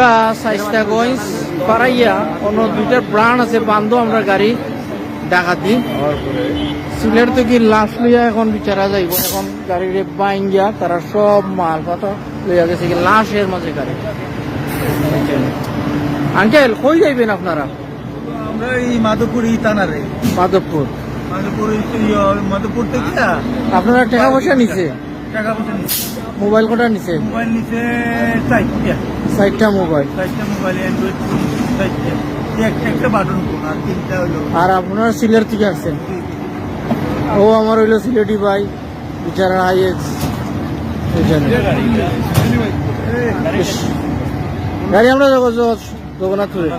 আমরা সাইস্তাগঞ্জ পাড়াইয়া অন্য দুইটার প্রাণ আছে বান্ধব আমরা গাড়ি ডাকাতি সিলেট থেকে লাশ লইয়া এখন বিচারা যাইব? এখন গাড়িরে বাইঙ্গিয়া তারা সব মাল পাতা লইয়া গেছে কি লাশের মাঝে গাড়ি। আঙ্কেল কই যাইবেন আপনারা? আমরা এই মাধবপুর এই থানারে। মাধবপুর। মাধবপুর ইয়ে, মাধবপুর থেকে? আপনারা টাকা পয়সা নিছে? টাকা পয়সা নিচ্ছে মোবাইল কটা নিছে? মোবাইল নিচ্ছে চারটা চারটা মোবাইল? চারটা মোবাইল অ্যান্ড্রয়েড চারটা একটা একটা বাটন ফোন আর তিনটা হলো আর আপনারা সিলেট থেকে আসছেন? ও আমার হইল সিলেটি ভাই বিচারা হাইএক্স গাড়ি আমরা জগন্নাথপুরে।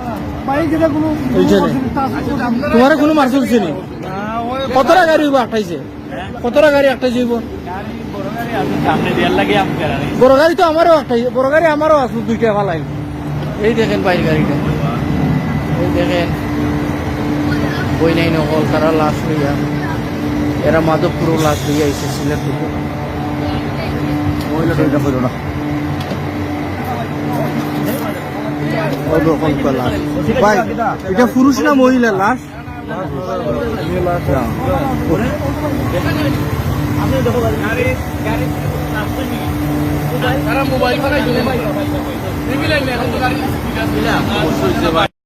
তোমার কোনো মার্সেল চিনি কতটা গাড়ি হইব আটাইছে কতটা গাড়ি আটাই যাইব বড় গাড়ি তো আমারও একটাই বড় গাড়ি আমারও আছে দুইটা ফালাই। এই দেখেন বাইর গাড়িটা। এই দেখেন। বই নাই নকল তারা লাশ লইয়া। এরা মাধবপুরও লাশ লইয়া আইসে সিলেট থেকে। ভাই এটা পুরুষ না মহিলা? লাশ? মোবাইল